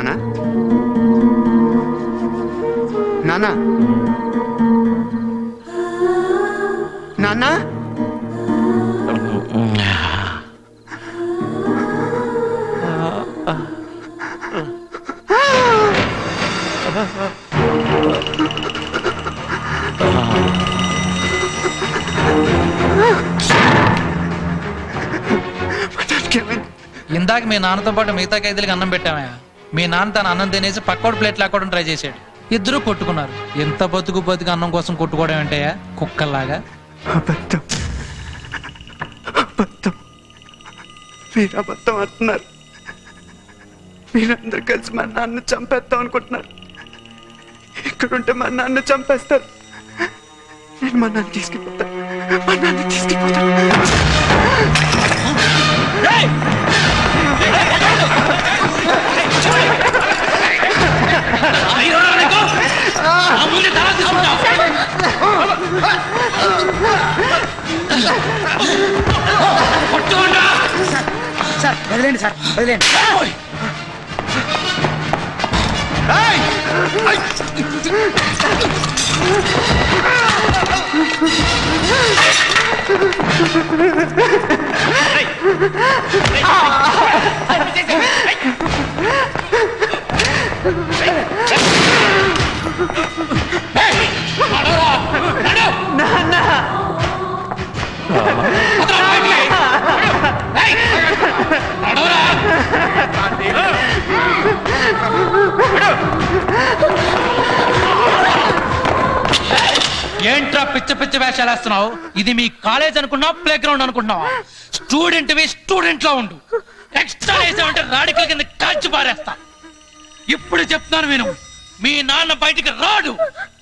నానా? నానా? నాన్నా ఇందాక మీ నాన్నతో పాటు మిగతా ఖైదీలకు అన్నం పెట్టామయ్యా. మీ నాన్న తన అన్నం తినేసి పక్కోడు ప్లేట్ లాక్కోవడం ట్రై చేశాడు. ఇద్దరు కొట్టుకున్నారు. ఎంత బతుకు బతుకు అన్నం కోసం కొట్టుకోవడం ఏంటయ్యా కుక్కల్లాగా. అబద్ధం. అబద్ధం. మీరు అబద్ధం అంటున్నారు. మీరందరూ కలిసి మా నాన్న చంపేద్దాం అనుకుంటున్నారు. ఇక్కడుంటే మా నాన్న చంపేస్తారు. నేను మా నాన్న తీసుకుపోతాను మా నాన్న తీసుకుపోతాను వదిలేండి సార్ వదిలేండి ఏంట్రా వేషాలు వేస్తున్నావు? ఇది మీ కాలేజ్ అనుకున్నావు ప్లే గ్రౌండ్ అనుకుంటున్నావా? స్టూడెంట్ వి స్టూడెంట్లో ఉండు. ఎక్స్ట్రా వేసామంటే రాడికల్ కింద కాల్చి పారేస్తా. ఇప్పుడు చెప్తున్నాను విను. మీ నాన్న బయటికి రాడు.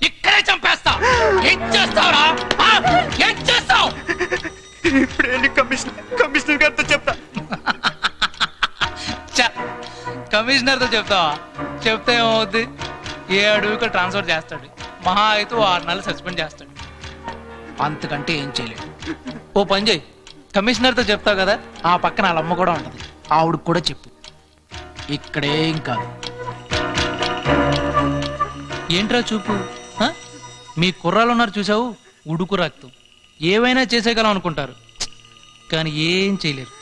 ఇక్కడే చంపేస్తా. ఏం చేస్తావురా? ఆ? ఏం చేస్తావు? ఇప్పుడు వెళ్ళి కమిషనర్ కమిషనర్ గారితో చెప్తా. కమిషనర్తో చెప్తావా? చెప్తే ఏమవుద్ది? ఏ అడవికి ట్రాన్స్ఫర్ చేస్తాడు. మహా అయితే ఓ ఆరు నెలలు సస్పెండ్ చేస్తాడు. అంతకంటే ఏం చేయలేడు. ఓ పని చేయి. కమిషనర్తో చెప్తావు కదా? ఆ పక్కన వాళ్ళ అమ్మ కూడా ఉంటది. ఆవిడకి కూడా చెప్పు. ఇక్కడేం కాదు. ఏంట్రా చూపు? ఆ? మీ కుర్రాలు ఉన్నారు చూసావు? ఉడుకు రక్తం. ఏవైనా చేసేయగలం అనుకుంటారు. కానీ ఏం చేయలేరు.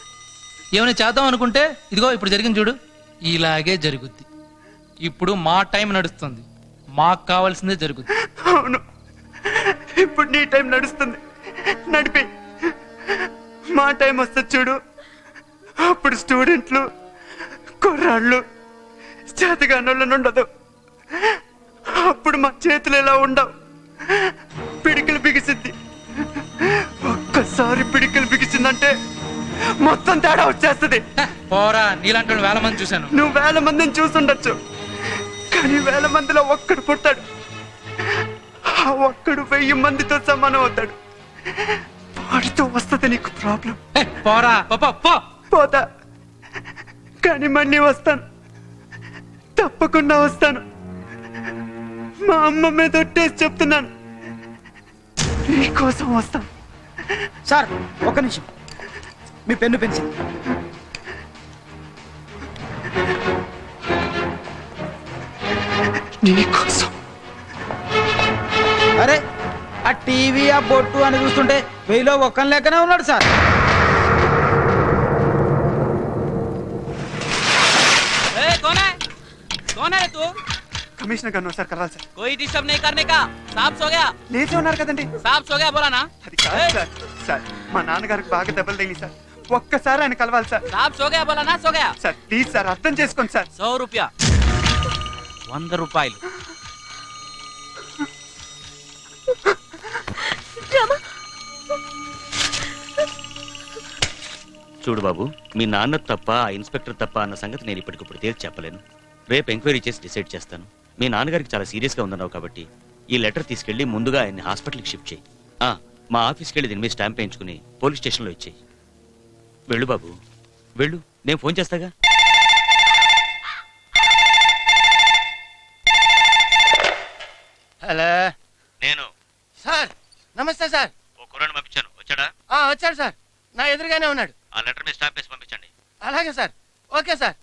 ఏమైనా చేద్దాం అనుకుంటే ఇదిగో ఇప్పుడు జరిగింది చూడు. ఇలాగే జరుగుద్ది. ఇప్పుడు మా టైం నడుస్తుంది. మాకు కావాల్సిందే జరుగుద్ది. అవును. ఇప్పుడు నీ టైం నడుస్తుంది. నడిపి. మా టైం వస్తుంది చూడు. అప్పుడు స్టూడెంట్లు కుర్రాళ్ళు చేతగానోళ్ళని ఉండదు. అప్పుడు మా చేతులు ఎలా ఉండవు. పిడికిలు బిగిసింది ఒక్కసారి పిడికిలు బిగిసిందంటే మొత్తం తేడా వచ్చేస్తుంది. పోరా నీలాంటి వాళ్ళు వేల మంది చూశాను. నువ్వు వేల మందిని చూసుండొచ్చు. కానీ వేల మందిలో ఒక్కడు పుడతాడు ఆ ఒక్కడు వెయ్యి మందితో సమానం అవుతాడు వాడితో వస్తుంది నీకు ప్రాబ్లం పోరా పో, పోతా. కానీ మళ్ళీ వస్తాను. తప్పకుండా వస్తాను. మా అమ్మ మీద ఒట్టేసి చెప్తున్నాను. నీకోసం వస్తాను. సార్ ఒక్క నిమిషం. మీ పెన్ను పెన్సిల్. నీకోసం ఆ టీవీ ఆ బొట్టు అని చూస్తుంటే వెయ్యిలో ఒక్కని లెక్కనే ఉన్నాడు సార్ ए, कौन है कौन है रे तू కమిషనర్ గారిని ఒకసారి కలవాలి సార్ कोई डिस्टर्ब नहीं करने का साफ सो गया లేచే ఉన్నారు కదండి साफ सो गया बोला ना అది కాదు సార్ సార్ మా నాన్నగారికి బాగా దెబ్బలు తగిలి సార్ ఒక్కసారి ఆయన కలవాలి సార్ साफ सो गया बोला ना सो गया సార్ ప్లీజ్ సార్ అర్థం చేసుకోండి సార్ सौ रुपया వంద రూపాయలు చూడు బాబు మీ నాన్న తప్ప ఆ ఇన్స్పెక్టర్ తప్ప అన్న సంగతి నేను ఇప్పటికిప్పుడు తేల్చి చెప్పలేను. రేపు ఎంక్వైరీ చేసి డిసైడ్ చేస్తాను. మీ నాన్నగారికి చాలా సీరియస్గా ఉందన్నావు కాబట్టి ఈ లెటర్ తీసుకెళ్ళి ముందుగా ఆయన్ని హాస్పిటల్కి షిఫ్ట్ చేయి. ఆ, మా ఆఫీస్కి వెళ్ళి దీని మీద స్టాంప్ వేయించుకుని పోలీస్ స్టేషన్లో ఇచ్చేయి. వెళ్ళు బాబు. వెళ్ళు. నేను ఫోన్ చేస్తాగా? హలో. నేను. సార్ నమస్తే సార్. ఓ కుర్రాన్ని పంపించాను. వచ్చాడా? ఆ, వచ్చాడు సార్. నా ఎదురుగానే ఉన్నాడు. మీ స్టాప్ పంపించండి. అలాగే సార్. Okay sir.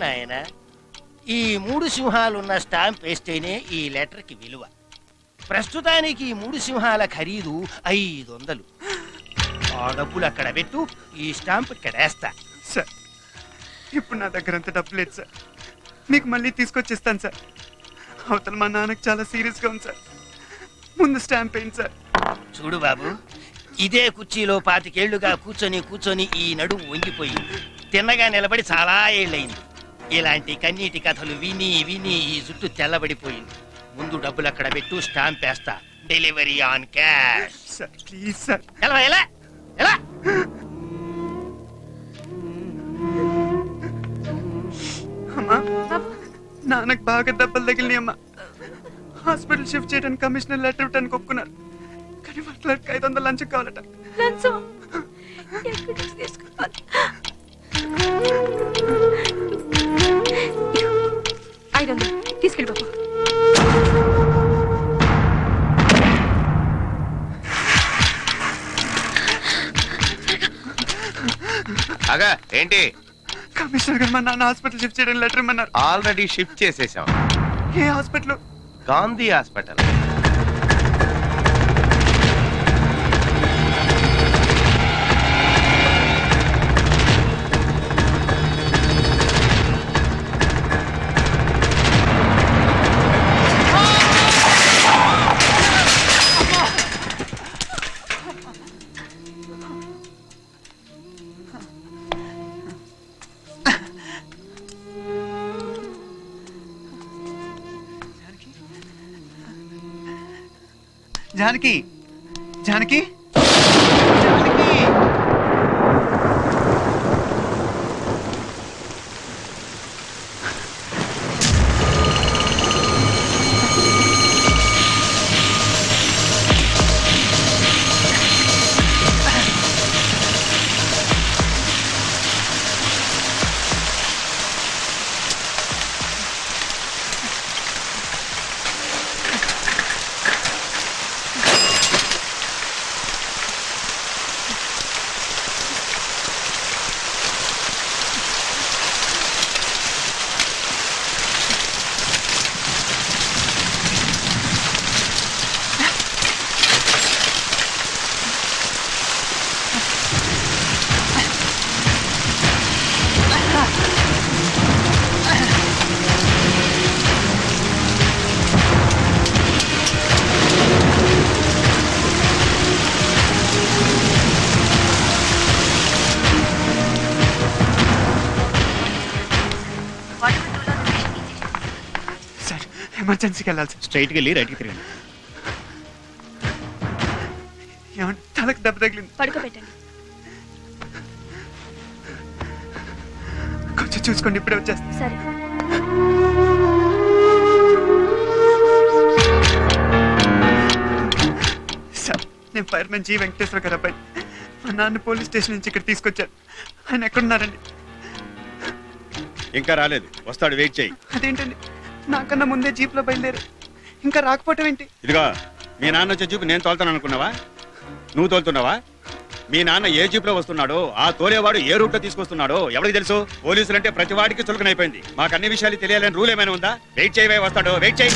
నాయన ఈ మూడు సింహాలున్న స్టాంప్ వేస్తేనే ఈ లెటర్కి విలువ. ప్రస్తుతానికి ఈ మూడు సింహాల ఖరీదు ఐదు వందలు ఆ డబ్బులు అక్కడ పెట్టు ఈ స్టాంప్ ఇక్కడ వేస్తా. సార్ ఇప్పుడు నా దగ్గర అంత డబ్బు లేదు సార్. మీకు మళ్ళీ తీసుకొచ్చిస్తాను సార్. అవతల మా నాన్నకి చాలా సీరియస్గా ఉంది సార్. ముందు స్టాంప్ ఏంటి సార్. చూడు బాబు ఇదే కుర్చీలో పాతికేళ్ళుగా కూర్చొని కూర్చొని ఈ నడుము వంగిపోయింది. తిన్నగా నిలబడి చాలా ఏళ్ళయింది. ఇలాంటి కన్నీటి కథలు విని విని ఈ జుట్టు తెల్లబడిపోయింది. ముందు డబ్బులు అక్కడ పెట్టు స్టాంప్ వేస్తా. Delivery on cash. Sir please sir. ఎలా ఎలా ఎలా? అమ్మా నాన్నకు బాగా దెబ్బలు తగిలినాయి అమ్మా. హాస్పిటల్ షిఫ్ట్ చేయడానికి కమిషనర్ లెటర్ ఇవ్వడానికి ఒప్పుకున్నారు. కానీ వాళ్ళ క్లర్క్ ఐదు వందలు లంచం కావాలట. లంచం? ఐదు వందలు. తీసుకెళ్ళి బాబు అగా ఏంటి? కమిషనర్ గారు మా నాన్న హాస్పిటల్ షిఫ్ట్ చేయడానికి లెటర్ ఇమ్మన్నారు. ఆల్రెడీ షిఫ్ట్ చేసేసాం. ఏ హాస్పిటల్? గాంధీ హాస్పిటల్. జానకి జానకి ఎమర్జెన్సీకి వెళ్ళాలి సార్ స్ట్రైట్గా వెళ్ళి రైట్కి తిరిగి ఏమంటే తలకు దెబ్బ తగిలింది. పడుకోబెట్టండి. కొంచెం చూసుకోండి ఇప్పుడే వచ్చేస్తాను సరే. సార్ నేను ఫైర్మెన్ జీ వెంకటేశ్వర గారు అబ్బాయి మా నాన్న పోలీస్ స్టేషన్ నుంచి ఇక్కడ తీసుకొచ్చారు. ఆయన ఎక్కడున్నారండి? ఇంకా రాలేదు. వస్తాడు వెయిట్ చేయి. అదేంటండి? నాకన్నా ముందే జీప్లో బయలుదేరు. ఇంకా రాకపోవటం ఏంటి? ఇదిగో మీ నాన్న వచ్చే జీపు నేను తోలుతాను అనుకున్నావా? నువ్వు తోలుతున్నావా? మీ నాన్న ఏ జీపులో వస్తున్నాడో ఆ తోలేవాడు ఏ రూట్లో తీసుకొస్తున్నాడో ఎవరికి తెలుసు? పోలీసులు అంటే ప్రతి వాడికి చులకనైపోయింది. మాకు అన్ని విషయాలు తెలియాలని రూల్ ఏమైనా ఉందా? వెయిట్ చేయవే వస్తాడో వెయిట్ చేయి.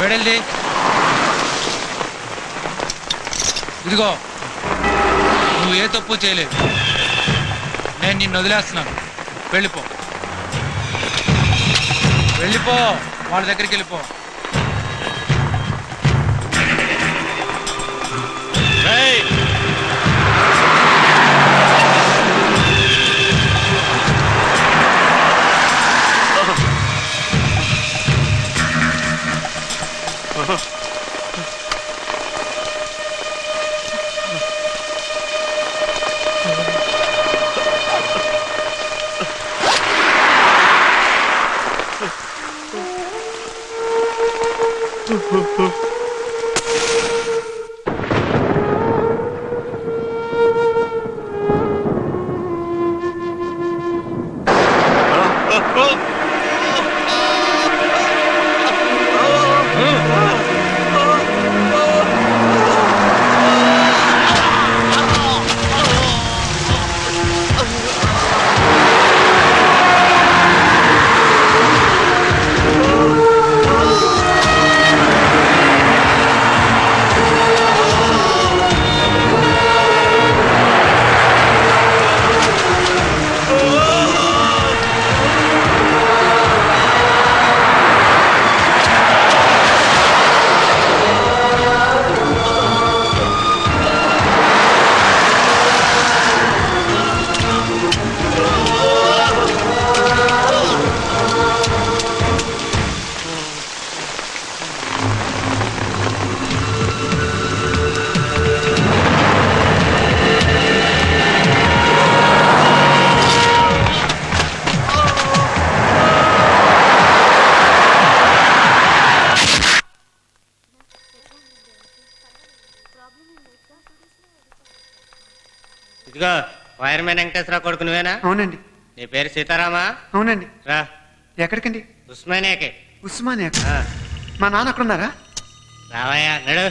బెడల్ది. ఇదిగో నువ్వు ఏ తప్పు చేయలేదు. నేను నిన్ను వదిలేస్తున్నాను. వెళ్ళిపో. వెళ్ళిపో వాళ్ళ దగ్గరికి వెళ్ళిపో. ఇదిగో వైర్మెన్ వెంకటేశ్వరరావు కొడుకు నువ్వేనా? అవునండి. నీ పేరు సీతారామా? అవునండి. రా. ఎక్కడికండి? ఉస్మానియాకి. ఉస్మానియా మా నాన్న అక్కడ ఉన్నారా రావయ్యా నడు.